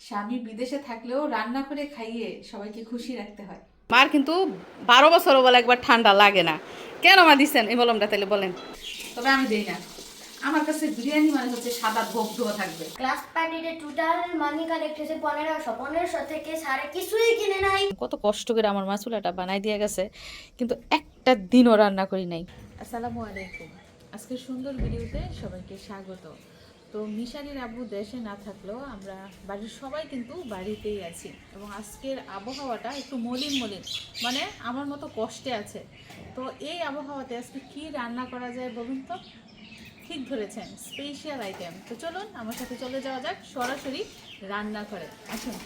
স্বামী বিদেশে থাকলেও রান্না করে খাইয়ে সবাইকে খুশি রাখতে হয়। মার কিন্তু বারো বছর বলে একবার ঠান্ডা লাগে না। কেন মা দিচ্ছেন এই মলমটা তাহলে বলেন। তবে আমি দেই না। আমার কাছে বিরিয়ানি মানে হচ্ছে সাদা ধোয়া থাকবে। ক্লাস পার্টিতে টোটাল মানি কালেক্ট হয়েছে পনেরোশো। পনেরোশো থেকে সাড়ে কিছুই কিনে নাই। কত কষ্ট করে আমার মা চুলাটা বানাই দিয়ে গেছে। কিন্তু একটা দিনও রান্না করি নাই। আসসালামু আলাইকুম। আজকে সুন্দর ভিডিওতে সবাইকে স্বাগত। তো মিশারির আব্বু দেশে না থাকলেও আমরা বাড়ির সবাই কিন্তু বাড়িতেই আছি। এবং আজকের আবহাওয়াটা একটু মলিন মলিন মানে আমার মতো কষ্টে আছে। তো এই আবহাওয়াতে আজকে কি রান্না করা যায় বলুন তো? ঠিক ধরেছেন স্পেশাল আইটেম তো চলুন, আমার সাথে চলে যাওয়া যাক সরাসরি রান্না করে আসুন।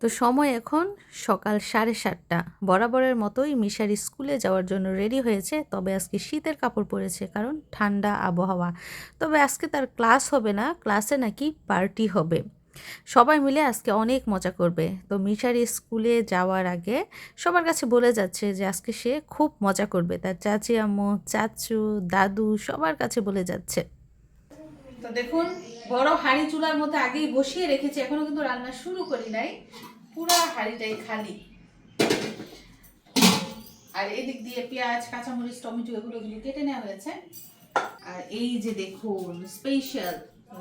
তো সময় এখন সকাল সাড়ে সাতটা। বরাবরের মতোই মিশার স্কুলে যাওয়ার জন্য রেডি হয়েছে, তবে আজকে শীতের কাপড় পরেছে কারণ ঠান্ডা আবহাওয়া। তবে আজকে তার ক্লাস হবে না, ক্লাসে নাকি পার্টি হবে। সবাই মিলে আজকে অনেক মজা করবে। তো মিশার স্কুলে যাওয়ার আগে সবার কাছে বলে যাচ্ছে যে আজকে সে খুব মজা করবে। তার চাচি আম্মু, চাচু, দাদু সবার কাছে বলে যাচ্ছে। তো দেখুন, বড় হাঁড়ি চুলার মধ্যে আগেই বসিয়ে রেখেছি, এখনও কিন্তু রান্না শুরু করি নাই। পুরা হাঁড়িটাই খালি। আর এদিক দিয়ে পেঁয়াজ, কাঁচামরিচ, টমেটো, এগুলো এগুলো কেটে নেওয়া হয়েছে। আর এই যে দেখুন স্পেশাল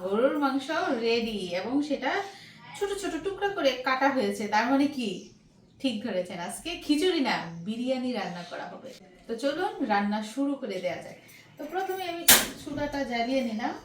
গরুর মাংস রেডি এবং সেটা ছোট ছোট টুকরা করে কাটা হয়েছে। তার মানে কি? ঠিক ধরেছেন, আজকে খিচুড়ি না, বিরিয়ানি রান্না করা হবে। তো চলুন, রান্না শুরু করে দেওয়া যায় তো প্রথমে আমি চুলাটা জ্বালিয়ে নিলাম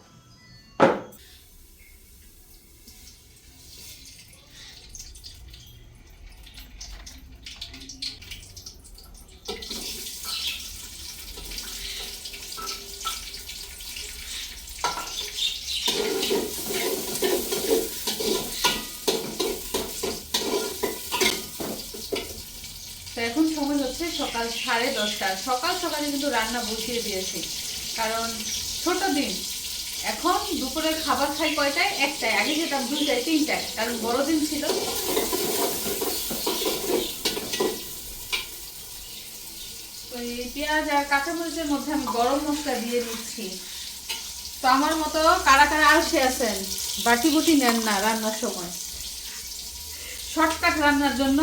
তো এখন সময় হচ্ছে সকাল সাড়ে দশটা সকাল সকালে কিন্তু রান্না বসিয়ে দিয়েছি। কারণ ছোট দিন। এখন দুপুরের খাবার খাই কয়টায়? একটায়। আগে যেতাম দুইটায়, তিনটায়। কারণ বড়দিন ছিল। এই পেঁয়াজ আর কাঁচামরিচের মধ্যে আমি গরম মশলা দিয়ে দিচ্ছি। তো আমার মতো কারা কারা আলসে আছেন, বাটি বুটি নেন না রান্নার সময়। শর্টকাট রান্নার জন্য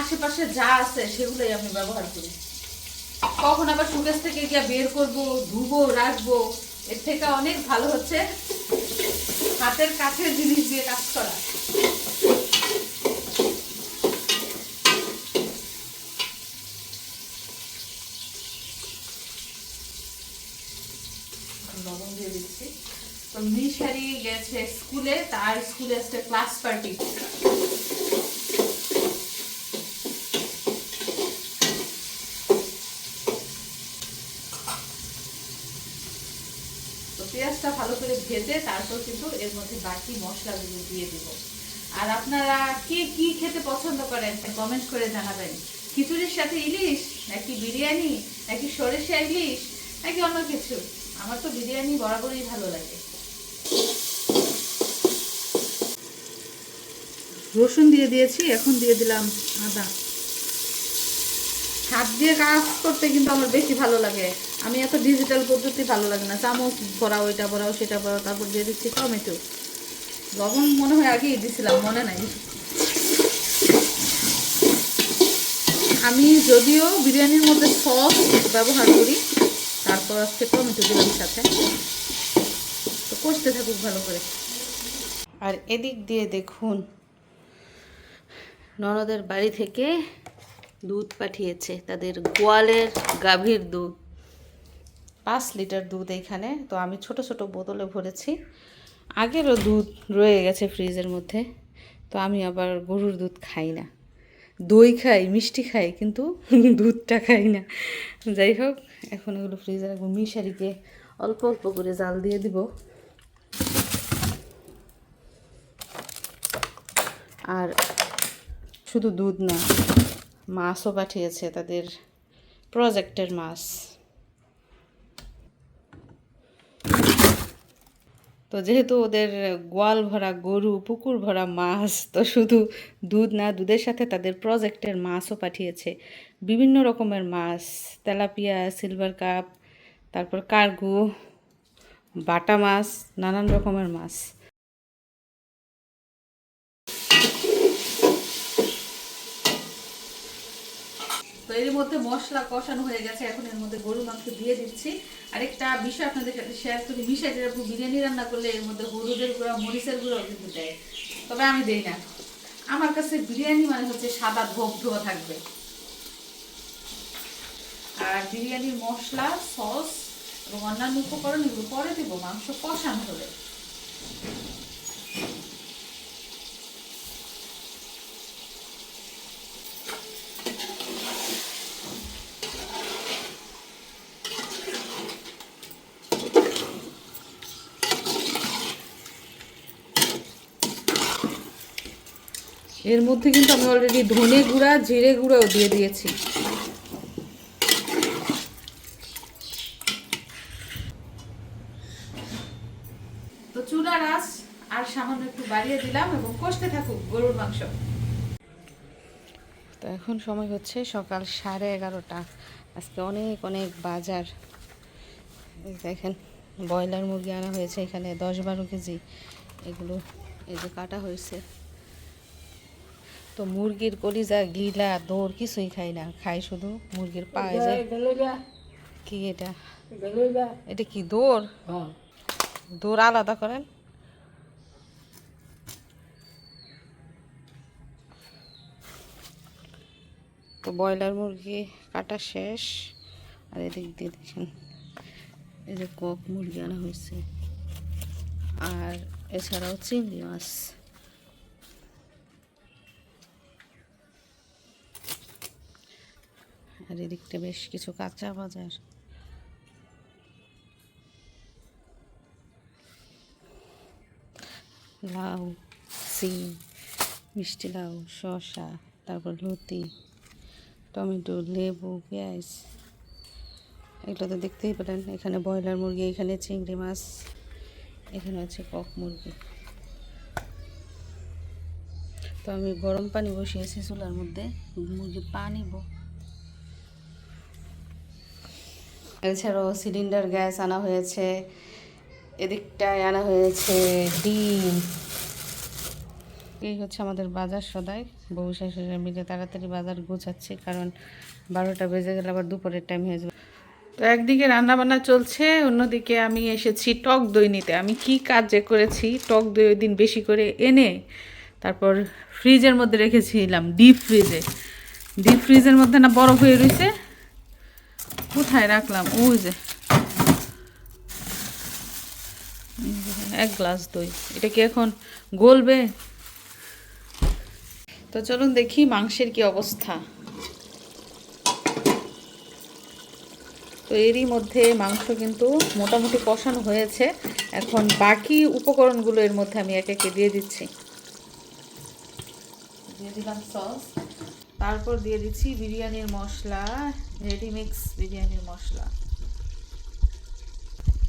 আশেপাশে যা আছে সেগুলোই আমি ব্যবহার করি। কখন আবার সুকেশ থেকে গিয়ে বের করব, ধুবো, রাখব, এর থেকে অনেক ভালো হচ্ছে। হাতের কাছের জিনিস দিয়ে কাজ করা। তো মিশারি গেছে স্কুলে তার স্কুলে আজকে ক্লাস পার্টি তো পেঁয়াজটা ভালো করে ভেজে তারপর কিন্তু এর মধ্যে বাকি মশলাগুলো দিয়ে দিব। আর আপনারা কে কি খেতে পছন্দ করেন কমেন্ট করে জানাবেন। খিচুড়ির সাথে ইলিশ, নাকি বিরিয়ানি, নাকি সরিষা ইলিশ, নাকি অন্য কিছু? আমার তো বিরিয়ানি বরাবরই ভালো লাগে। রসুন দিয়ে দিয়েছি, এখন দিয়ে দিলাম আদা। হাত দিয়ে কাজ করতে কিন্তু আমার বেশি ভালো লাগে। আমি এত ডিজিটাল পদ্ধতি ভালো লাগে না। চামচ ভরাও, এটা ভরাও, সেটা ভরাও, তারপর দিয়ে দিচ্ছি টমেটো। লবণ মনে হয় আগেই দিছিলাম, মনে নাই। আমি যদিও বিরিয়ানির মধ্যে সস ব্যবহার করি, তারপর আজকে টমেটো দিলাম সাথে। তো কষতে থাকুক ভালো করে। আর এদিক দিয়ে দেখুন, ননদের বাড়ি থেকে দুধ পাঠিয়েছে, তাদের গোয়ালের গাভীর দুধ। পাঁচ লিটার দুধ এখানে, তো আমি ছোট ছোট বোতলে ভরেছি। আগেরও দুধ রয়ে গেছে ফ্রিজের মধ্যে, তো আমি আবার গরুর দুধ খাই না। দই খাই, মিষ্টি খাই, কিন্তু দুধটা খাই না। যাই হোক, এখন এগুলো ফ্রিজে রাখব। মিশারিকে অল্প অল্প করে জাল দিয়ে দিব। আর শুধু দুধ না মাছও পাঠিয়েছে তাদের প্রজেক্টের মাছ। তো যেহেতু ওদের গোয়াল ভরা গরু, পুকুর ভরা মাছ, তো শুধু দুধ না, দুধের সাথে তাদের প্রজেক্টের মাছও পাঠিয়েছে। বিভিন্ন রকমের মাছ, তেলাপিয়া, সিলভার কাপ, তারপর কার্গু, বাটা মাছ, নানান রকমের মাছ। এর মধ্যে মশলা কষানো হয়ে গেছে, এখন এর মধ্যে গরু মাংস দিয়ে দিচ্ছি। আরেকটা বিষয় আপনাদের সাথে শেয়ার করি মিশাইটের উপর বিরিয়ানি রান্না করলে এর মধ্যে হলুদের গুঁড়া, মরিচের গুঁড়াও কিন্তু দেয়। তবে আমি দেই না। আমার কাছে বিরিয়ানি মানে হচ্ছে সাদা ধোপ ধোয়া থাকবে। আর বিরিয়ানির মশলা, সস এবং অন্যান্য উপকরণ এগুলো পরে দেবো, মাংস কষানো হলে। এর মধ্যে কিন্তু আমি অলরেডি ধনে গুঁড়া, জিরে গুঁড়াও দিয়ে দিয়েছি। তো আঁচ আর সামান্য একটু বাড়িয়ে দিলাম এবং কষতে থাকুক গরুর মাংস। তো এখন সময় হচ্ছে সকাল সাড়ে এগারোটা। আজকে অনেক অনেক বাজার। দেখেন, ব্রয়লার মুরগি আনা হয়েছে এখানে দশ বারো কেজি। এগুলো, এই যে কাটা হয়েছে। তো মুরগির কলিজা গিলা দৌড় কিছুই খাই না। খাই শুধু মুরগির পা এই যে। কি এটা? এটা কি দৌড়? দৌড় আলাদা করেন। তো ব্রয়লার মুরগি কাটা শেষ। আর এদিক দিয়ে দেখেন এই যে কক মুরগি আনা হয়েছে। আর এছাড়াও চিংড়ি মাছ। আর এদিকটা বেশ কিছু কাঁচা বাজার। লাউ, সিম, মিষ্টি লাউ, শসা, তারপর লতি টমেটো, লেবু, পেঁয়াজ। এগুলো তো দেখতেই পেলেন, এখানে ব্রয়লার মুরগি, এখানে চিংড়ি মাছ, এখানে আছে কক মুরগি। তো আমি গরম পানি বসিয়েছি চুলার মধ্যে মুরগি পা নিব। এছাড়াও সিলিন্ডার গ্যাস আনা হয়েছে, এদিকটায় আনা হয়েছে ডিম। এই হচ্ছে আমাদের বাজার সদাই। বউ শাশুড়ি মিলে তাড়াতাড়ি বাজার গোছাচ্ছে, কারণ বারোটা বেজে গেলে আবার দুপুরের টাইম হয়ে যাবে। তো একদিকে রান্না বান্না চলছে, অন্যদিকে আমি এসেছি টক দই নিতে। আমি কি কাজ যে করেছি, টক দই ওই দিন বেশি করে এনে তারপর ফ্রিজের মধ্যে রেখেছিলাম ডিপ ফ্রিজে ডিপ ফ্রিজের মধ্যে না বরফ হয়ে রয়েছে কোথায় রাখলাম? যে যে। এক গ্লাস দই। এটা কি এখন গলবে? তো চলুন দেখি মাংসের কি অবস্থা। তো এরই মধ্যে মাংস কিন্তু মোটামুটি কষানো হয়েছে। এখন বাকি উপকরণগুলো এর মধ্যে আমি একে একে দিয়ে দিচ্ছি। দিয়ে দিলাম সস। তারপর দিয়ে দিচ্ছি বিরিয়ানির মশলা রেডিমিক্স বিরিয়ানির মশলা।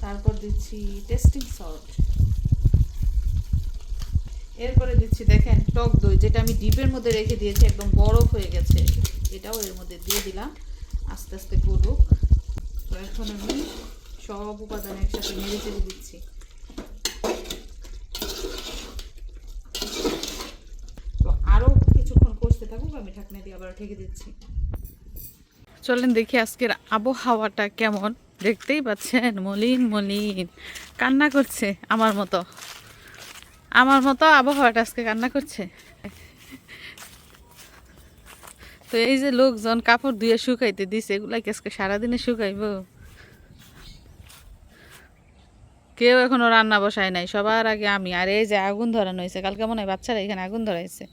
তারপর দিচ্ছি টেস্টিং সল্ট এরপরে দিচ্ছি দেখেন টক দই, যেটা আমি ডিপের মধ্যে রেখে দিয়েছি, একদম বরফ হয়ে গেছে। এটাও এর মধ্যে দিয়ে দিলাম। আস্তে আস্তে করুক। তো এখন আমি সব উপাদান একসাথে নেড়ে চেড়ে দিচ্ছি তো আরও কিছুক্ষণ কষতে থাকুক আমি চলেন দেখি আজকের আবহাওয়াটা কেমন। দেখতেই পাচ্ছেন, মলিন মলিন। কান্না করছে আমার মতো। আমার মতো আবহাওয়াটা আজকে কান্না করছে। তো এই যে লোকজন কাপড় ধুয়ে শুকাইতে দিছে এগুলা কি আজকে সারাদিনে শুকাইব? কেউ এখনও রান্না বসায় নাই, সবার আগে আমি। আর এই যে আগুন ধরানো হয়েছে, কালকে মনে হয় বাচ্চারা এখানে আগুন ধরাইছে।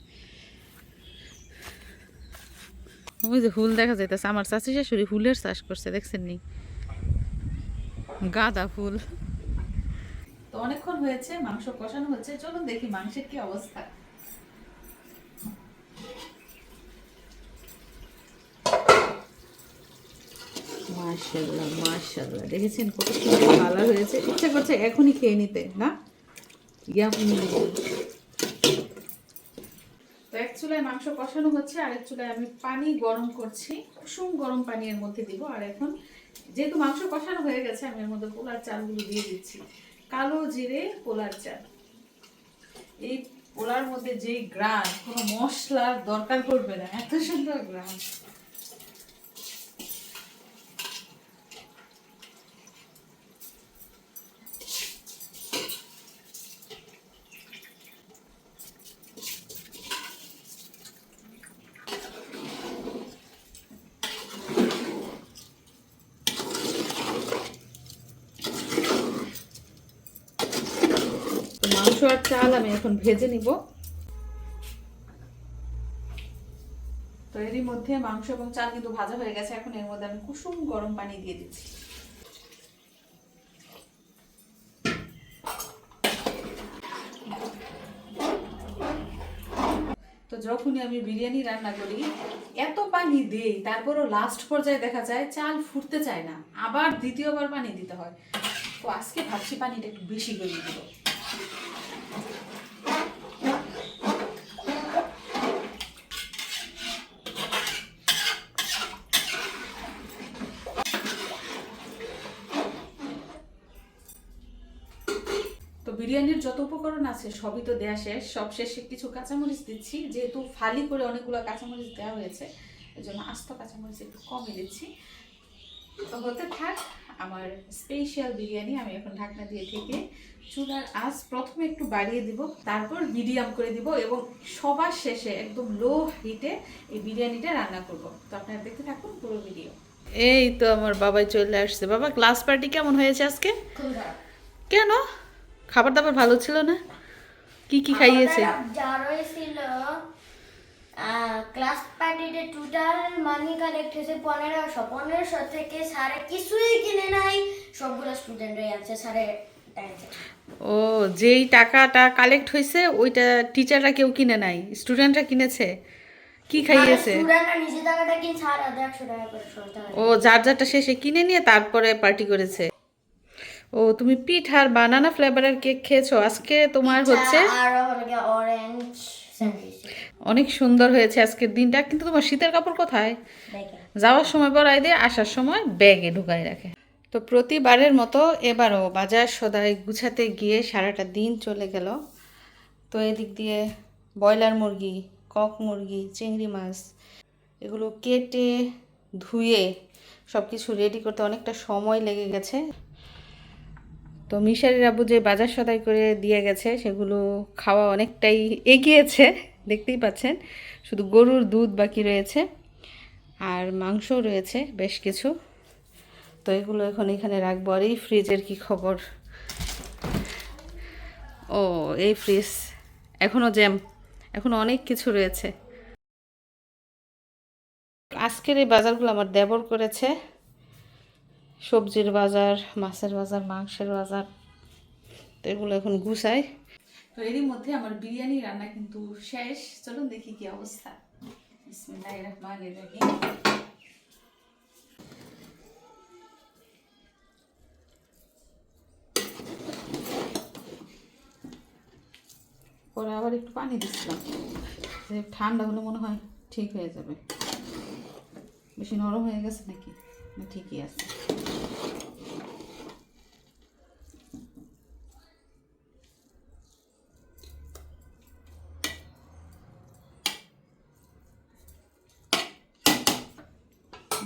ওই যে ফুল দেখা যাইতেছে, আমার চাষি শাশুড়ি ফুলের চাষ করছে, দেখছেন নি? গাঁদা ফুল। তো অনেকক্ষণ হয়েছে, মাংস কষানো হচ্ছে, চলুন দেখি মাংসের কি অবস্থা। মাশাল্লাহ মাশাল্লাহ দেখেছেন কত সুন্দর কালার হয়েছে। ইচ্ছা করছে এখনই খেয়ে নিতে, না? ইয়ামি তো এক চুলায় মাংস কষানো হচ্ছে আর এক চুলায় আমি পানি গরম করছি। কুসুম গরম পানি এর মধ্যে দিব, আর এখন যেহেতু মাংস কষানো হয়ে গেছে, আমি এর মধ্যে পোলার চালগুলো দিয়ে দিচ্ছি। কালো জিরে, পোলার চাল। এই পোলার মধ্যে যেই গ্রান, কোনো মশলার দরকার পড়বে না, এত সুন্দর গ্রান। চাল আমি এখন ভেজে নিব। তো এরই মধ্যে মাংস এবং চাল কিন্তু ভাজা হয়ে গেছে। এখন এর মধ্যে আমি কুসুম গরম পানি দিয়ে দিচ্ছি। তো যখনই আমি বিরিয়ানি রান্না করি, এত পানি দেই, তারপরও লাস্ট পর্যায়ে দেখা যায় চাল ফুটতে চায় না। আবার দ্বিতীয়বার পানি দিতে হয়। তো আজকে ভাবছি পানিটা একটু বেশি করে দিব তো বিরিয়ানির যত উপকরণ আছে সবই তো দেয়া শেষ। সব শেষে কিছু কাঁচামরিচ দিচ্ছি যেহেতু ফালি করে অনেকগুলো কাঁচামরিচ দেওয়া হয়েছে এই জন্য আস্ত কাঁচামরিচ একটু কমই দিচ্ছি। তো হতে থাক আমার স্পেশাল বিরিয়ানি আমি এখন ঢাকনা দিয়ে থেকে চুলার আঁচ প্রথমে একটু বাড়িয়ে দিব তারপর মিডিয়াম করে দিব এবং সবার শেষে একদম লো হিটে এই বিরিয়ানিটা রান্না করব। তো আপনারা দেখতে থাকুন পুরো ভিডিও এই তো আমার বাবাই চলে আসছে। বাবা ক্লাস পার্টি কেমন হয়েছে আজকে? কেন? খাবার দাবার ভালো ছিল না? কি কি খাইয়েছে? রয়েছিল ক্লাস পার্টিতে টোটাল মানি কালেক্ট হয়েছে পনেরোশো। পনেরোশো থেকে স্যারে কিছুই কিনে নাই। সবগুলো স্টুডেন্টরাই আছে স্যারে ও যেই টাকাটা কালেক্ট হয়েছে ওইটা টিচাররা কেউ কিনে নাই? স্টুডেন্টরা কিনেছে? কি খাইয়েছে? ও যার যারটা শেষে কিনে নিয়ে তারপরে পার্টি করেছে। ও তুমি পিঠ আর বানানা ফ্লেভারের কেক খেয়েছো? আজকে তোমার হচ্ছে? অনেক সুন্দর হয়েছে আজকের দিনটা। কিন্তু তোমার শীতের কাপড় কোথায়? যাওয়ার সময় পর পরাই দিয়ে আসার সময় ব্যাগে ঢুকাই রাখে। তো প্রতিবারের মতো এবারও বাজার সদাই গুছাতে গিয়ে সারাটা দিন চলে গেল। তো এদিক দিয়ে ব্রয়লার মুরগি কক মুরগি চিংড়ি মাছ এগুলো কেটে ধুয়ে সব কিছু রেডি করতে অনেকটা সময় লেগে গেছে। তো মিশারির আব্বু যে বাজার সদাই করে দিয়ে গেছে, সেগুলো খাওয়া অনেকটাই এগিয়েছে, দেখতেই পাচ্ছেন। শুধু গরুর দুধ বাকি রয়েছে, আর মাংস রয়েছে বেশ কিছু। তো এগুলো এখন এখানে রাখব। আর এই ফ্রিজের কি খবর? ও, এই ফ্রিজ এখনও জ্যাম এখনও অনেক কিছু রয়েছে। আজকের এই বাজারগুলো আমার দেবর করেছে। সবজির বাজার, মাছের বাজার, মাংসের বাজার, তো এগুলো এখন গুছাই। তো এরই মধ্যে আমার বিরিয়ানি রান্না কিন্তু শেষ। চলুন দেখি কি অবস্থা। পরে আবার একটু পানি দিচ্ছিলাম যে ঠান্ডা হলে মনে হয় ঠিক হয়ে যাবে। বেশি নরম হয়ে গেছে নাকি? ঠিকই আছে।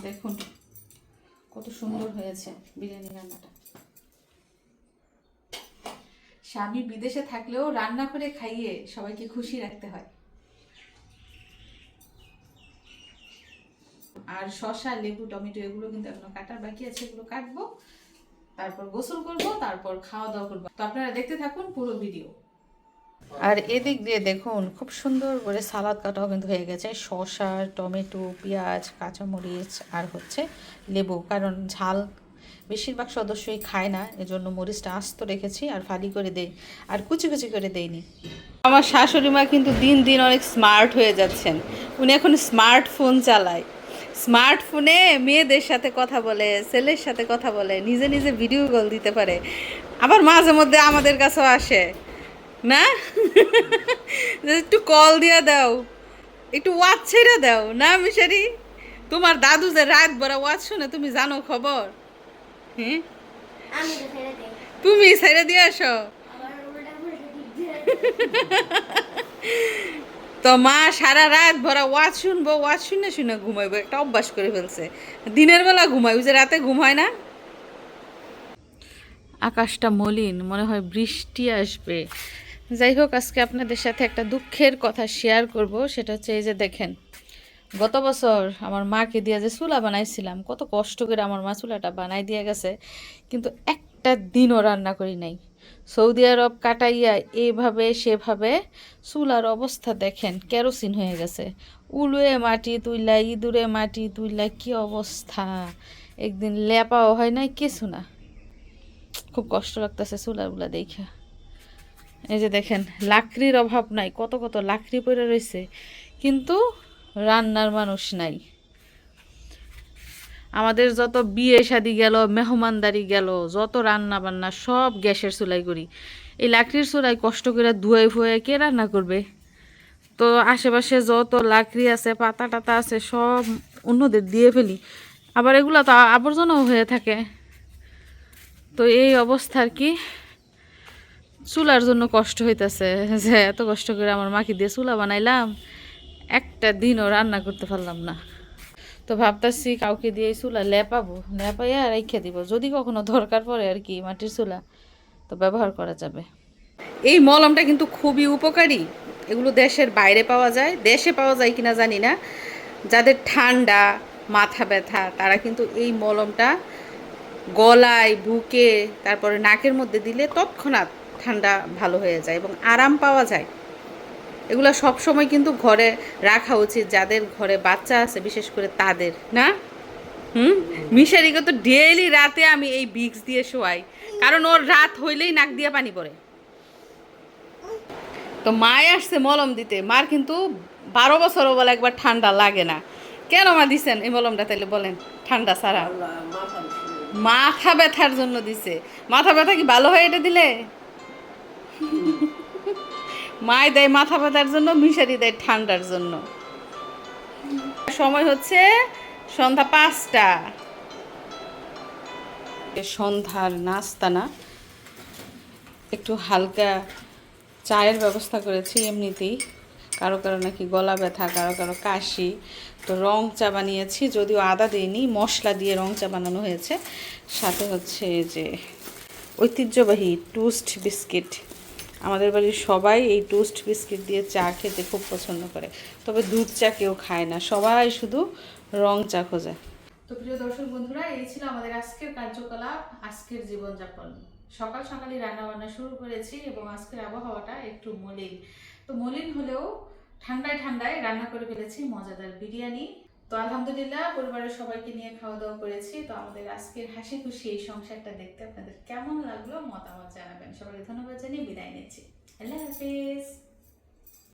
দেখুন কত সুন্দর হয়েছে বিরিয়ানি রান্নাটা। স্বামী বিদেশে থাকলেও রান্না করে খাইয়ে সবাইকে খুশি রাখতে হয়। আর শসা, লেবু, টমেটো এগুলো কিন্তু এখনও কাটার বাকি আছে, এগুলো কাটবো, তারপর গোসল করব, তারপর খাওয়া দাওয়া করব। তো আপনারা দেখতে থাকুন পুরো ভিডিও। আর এদিক দিয়ে দেখুন, খুব সুন্দর করে সালাদ কাটাও কিন্তু হয়ে গেছে। শসা, টমেটো, পেঁয়াজ, কাঁচামরিচ আর হচ্ছে লেবু। কারণ ঝাল বেশিরভাগ সদস্যই খায় না, এজন্য মরিচটা আস্ত রেখেছি আর ফালি করে দেই। আর কুচি কুচি করে দেইনি। আমার শাশুড়ি মা কিন্তু দিন দিন অনেক স্মার্ট হয়ে যাচ্ছেন। উনি এখন স্মার্টফোন চালায়। স্মার্টফোনে মেয়েদের সাথে কথা বলে, ছেলের সাথে কথা বলে, নিজে নিজে ভিডিও কল দিতে পারে। আবার মাঝে মধ্যে আমাদের কাছেও আসে। না? একটু কল দিয়ে দাও। একটু ওয়াচ ছেড়ে দাও। না মিশারি? তোমার দাদু যে রাত ভরা ওয়াচ শুনে তুমি জানো খবর? হ্যাঁ তুমি ছেড়ে দিয়ে আসো। তো মা সারা রাত ভরা ওয়াজ শুনব ওয়াজ শুনে শুনে ঘুমাইবো। একটা অভ্যাস করে ফেলছে। দিনের বেলা ঘুমাই যে রাতে ঘুমায় না? আকাশটা মলিন মনে হয় বৃষ্টি আসবে। যাই হোক, আজকে আপনাদের সাথে একটা দুঃখের কথা শেয়ার করব। সেটা হচ্ছে এই যে দেখেন, গত বছর আমার মাকে দিয়ে যে চুলা বানাইছিলাম, কত কষ্ট করে আমার মা চুলাটা বানাই দিয়ে গেছে, কিন্তু একটা দিনও রান্না করি নাই। সৌদি আরব কাটাইয়া এইভাবে সেভাবে চুলার অবস্থা দেখেন, কেরোসিন হয়ে গেছে। উলুয়ে মাটি তুইলা, ইঁদুরে মাটি তুইলা, কি অবস্থা! একদিন লেপাও হয় নাই, কিছু না। খুব কষ্ট লাগতেছে চুলাগুলা দেখা এই যে দেখেন, লাকড়ির অভাব নাই, কত কত লাকড়ি পড়ে রয়েছে, কিন্তু রান্নার মানুষ নাই। আমাদের যত বিয়ে শাদি গেল, মেহমানদারি গেল, যত রান্না বান্না, সব গ্যাসের চুলাই করি। এই লাকড়ির চুলাই কষ্ট করে ধুয়ে ফুয়ে কে রান্না করবে? তো আশেপাশে যত লাকড়ি আছে, পাতা টাতা আছে, সব অন্যদের দিয়ে ফেলি। আবার এগুলো তো আবর্জনাও হয়ে থাকে। তো এই অবস্থার কি। চুলার জন্য কষ্ট হইতেছে যে এত কষ্ট করে আমার মাকে দিয়ে চুলা বানাইলাম, একটা দিনও রান্না করতে পারলাম না। তো ভাবতাছি কাউকে দিয়ে চুলা লেপাবো, লেপাইয়া রেখে দিব, যদি কখনো দরকার পড়ে আর কি মাটির চুলা, তো ব্যবহার করা যাবে। এই মলমটা কিন্তু খুবই উপকারী, এগুলো দেশের বাইরে পাওয়া যায়, দেশে পাওয়া যায় কিনা জানি না, যাদের ঠান্ডা, মাথা ব্যথা, তারা কিন্তু এই মলমটা গলায়, বুকে, তারপরে নাকের মধ্যে দিলে তৎক্ষণাৎ ঠান্ডা ভালো হয়ে যায় এবং আরাম পাওয়া যায়। এগুলো সব সময় কিন্তু ঘরে রাখা উচিত যাদের ঘরে বাচ্চা আছে বিশেষ করে তাদের না? হুম? মিশারিকে তো ডেইলি রাতে আমি এই বিক্স দিয়ে শোয়াই কারণ ওর রাত হইলেই নাক দিয়ে পানি পড়ে। তো মায় আসছে মলম দিতে মার কিন্তু বারো বছরও বলে একবার ঠান্ডা লাগে না। কেন মা দিছেন এই মলমটা তাইলে বলেন ঠান্ডা ছাড়া? মাথা ব্যথার জন্য দিছে। মাথা ব্যথা কি ভালো হয় এটা দিলে? মায় দেয় মাথা ব্যথার জন্য, মিশারি দেয় ঠান্ডার জন্য। সময় হচ্ছে সন্ধ্যা পাঁচটা। সন্ধ্যার নাস্তা না, একটু হালকা চায়ের ব্যবস্থা করেছি এমনিতেই। কারও কারও নাকি গলা ব্যথা, কারও কারও কাশি। তো রং চা বানিয়েছি, যদিও আদা দিইনি, মশলা দিয়ে রং চা বানানো হয়েছে। সাথে হচ্ছে যে ঐতিহ্যবাহী টোস্ট বিস্কিট আমাদের বাড়ির সবাই এই টোস্ট বিস্কিট দিয়ে চা খেতে খুব পছন্দ করে। তবে দুধ চা কেউ খায় না, সবাই শুধু রং চা খোঁজে। তো প্রিয় দর্শক বন্ধুরা, এই ছিল আমাদের আজকের কার্যকলাপ, আজকের জীবনযাপন। সকাল সকালই রান্না বান্না শুরু করেছি এবং আজকের আবহাওয়াটা একটু মলিন। তো মলিন হলেও ঠান্ডায় ঠান্ডায় রান্না করে ফেলেছি মজাদার বিরিয়ানি। তো আলহামদুলিল্লাহ, পরিবারের সবাইকে নিয়ে খাওয়া দাওয়া করেছি। তো আমাদের আজকের হাসি খুশি এই সংসারটা দেখতে আপনাদের কেমন লাগল? মতামত জানাবেন। সবাইকে ধন্যবাদ জানিয়ে বিদায় নিচ্ছি। আল্লাহ হাফিজ।